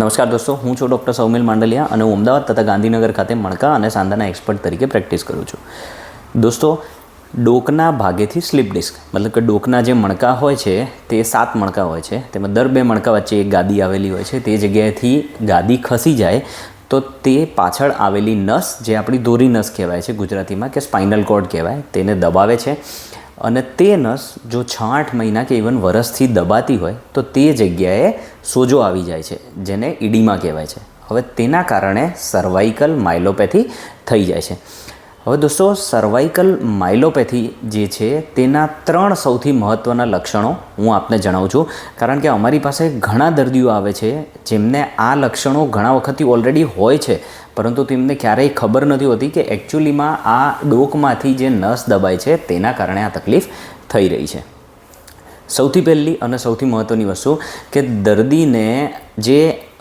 નમસ્કાર દોસ્તો, હું છું ડૉક્ટર સૌમિલ માંડલિયા અને હું અમદાવાદ તથા ગાંધીનગર ખાતે મણકા અને સાંધાના એક્સપર્ટ તરીકે પ્રેક્ટિસ કરું છું. દોસ્તો, ડોકના ભાગેથી સ્લીપ ડિસ્ક, મતલબ કે ડોકના જે મણકા હોય છે, તે સાત મણકા હોય છે, તેમાં દર બે મણકા વચ્ચે એક ગાદી આવેલી હોય છે, તે જગ્યાએથી ગાદી ખસી જાય, તો તે પાછળ આવેલી નસ, જે આપણી દોરી નસ કહેવાય છે ગુજરાતીમાં, કે સ્પાઇનલ કોર્ડ કહેવાય, તેને દબાવે છે. અને તે નસ જો છ આઠ મહિના કે ઇવન વરસથી દબાતી હોય, તો તે જગ્યાએ સોજો આવી જાય છે, જેને ઈડીમાં કહેવાય છે. હવે તેના કારણે સર્વાઇકલ માઇલોપેથી થઈ જાય છે. હવે દોસ્તો સર્વાઇકલ માઇલોપેથી જે છે, તેના ત્રણ સૌથી મહત્ત્વના લક્ષણો હું આપને જણાવું છું. કારણ કે અમારી પાસે ઘણા દર્દીઓ આવે છે, જેમને આ લક્ષણો ઘણા વખતથી ઓલરેડી હોય છે. પરંતુ તેમને ક્યારેય ખબર નથી હોતી કે એકચ્યુઅલીમાં આ ડોકમાંથી જે નસ દબાય છે, તેના કારણે આ તકલીફ થઈ રહી છે. સૌથી પહેલી અને સૌથી મહત્ત્વની વસ્તુ કે દર્દીને જે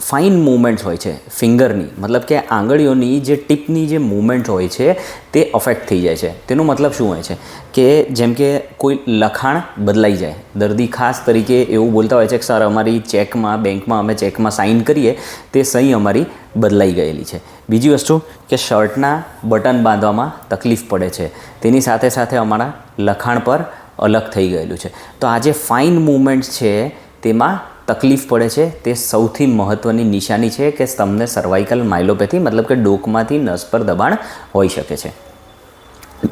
ફાઇન મૂવમેન્ટ્સ હોય છે ફિંગરની મતલબ કે આંગળીઓની જે ટીપની જે મૂવમેન્ટ હોય છે, તે અફેક્ટ થઈ જાય છે. તેનો મતલબ શું હોય છે? કે જેમ કે કોઈ લખાણ બદલાઈ જાય. દર્દી ખાસ તરીકે એવું બોલતા હોય છે કે, સર, અમારી ચેકમાં, બેંકમાં અમે ચેકમાં સાઇન કરીએ, તે સહી અમારી બદલાઈ ગયેલી છે. બીજી વસ્તુ કે શર્ટના બટન બાંધવામાં તકલીફ પડે છે. તેની સાથે સાથે અમારા લખાણ પર અલગ થઈ ગયેલું છે. તો આ જે ફાઇન મુમેન્ટ્સ છે, તેમાં તકલીફ પડે છે. તે સૌથી મહત્ત્વની નિશાની છે કે તમને સર્વાઇકલ માઇલોપેથી મતલબ કે ડોકમાંથી નસ પર દબાણ હોઈ શકે છે.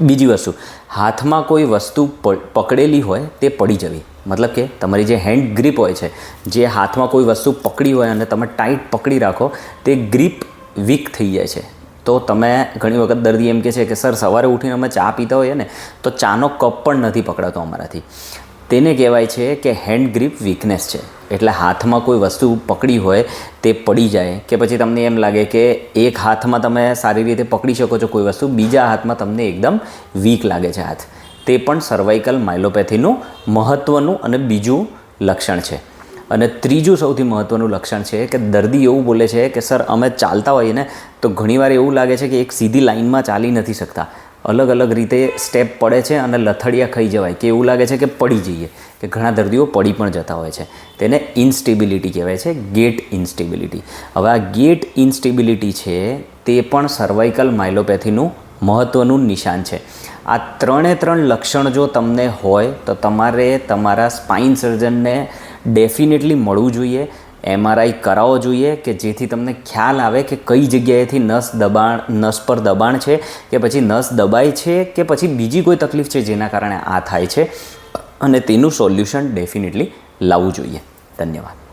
બીજી વસ્તુ, હાથમાં કોઈ વસ્તુ પકડેલી હોય તે પડી જવી. મતલબ કે તમારી જે હેન્ડ ગ્રીપ હોય છે, જે હાથમાં કોઈ વસ્તુ પકડી હોય અને તમે ટાઈટ પકડી રાખો, તે ગ્રીપ વીક થઈ જાય છે. તો તમે ઘણી વખત દર્દી એમ કહે છે કે, સર, સવારે ઉઠીને અમે ચા પીતા હોઈએ ને, તો ચાનો કપ પણ નથી પકડાતો અમારાથી. તેને કહેવાય છે કે, હેન્ડ ગ્રીપ વીકનેસ છે. એટલે હાથમાં કોઈ વસ્તુ પકડી હોય, તે પડી જાય. કે પછી તમને એમ લાગે કે, એક હાથમાં તમે સારી રીતે પકડી શકો છો કોઈ વસ્તુ, બીજા હાથમાં તમને એકદમ વીક લાગે છે હાથ. તે પણ સર્વાઇકલ માઇલોપેથીનું મહત્ત્વનું અને બીજું લક્ષણ છે. અને ત્રીજું સૌથી મહત્ત્વનું લક્ષણ છે કે દર્દી એવું બોલે છે કે, સર, અમે ચાલતા હોઈએ ને, તો ઘણીવાર એવું લાગે છે કે એક સીધી લાઇનમાં ચાલી નથી શકતા. અલગ અલગ રીતે સ્ટેપ પડે છે અને લથડિયા ખાઈ જવાય કે એવું લાગે છે કે પડી જઈએ, કે ઘણા દર્દીઓ પડી પણ જતા હોય છે. તેને ઇન્સ્ટેબિલિટી કહેવાય છે, ગેટ ઇન્સ્ટેબિલિટી. હવે આ ગેટ ઇન્સ્ટેબિલિટી છે તે પણ સર્વાઇકલ માઇલોપેથીનું મહત્ત્વનું નિશાન છે. આ ત્રણે ત્રણ લક્ષણ જો તમને હોય, તો તમારે તમારા સ્પાઇન સર્જનને ડેફિનેટલી મળવું જોઈએ. એમઆરઆઈ કરાવવો જોઈએ કે જેથી તમને ખ્યાલ આવે કે કઈ જગ્યાએથી નસ દબાણ, નસ પર દબાણ છે કે પછી નસ દબાય છે કે પછી બીજી કોઈ તકલીફ છે જેના કારણે આ થાય છે. અને તેનું સોલ્યુશન ડેફિનેટલી લાવવું જોઈએ. ધન્યવાદ.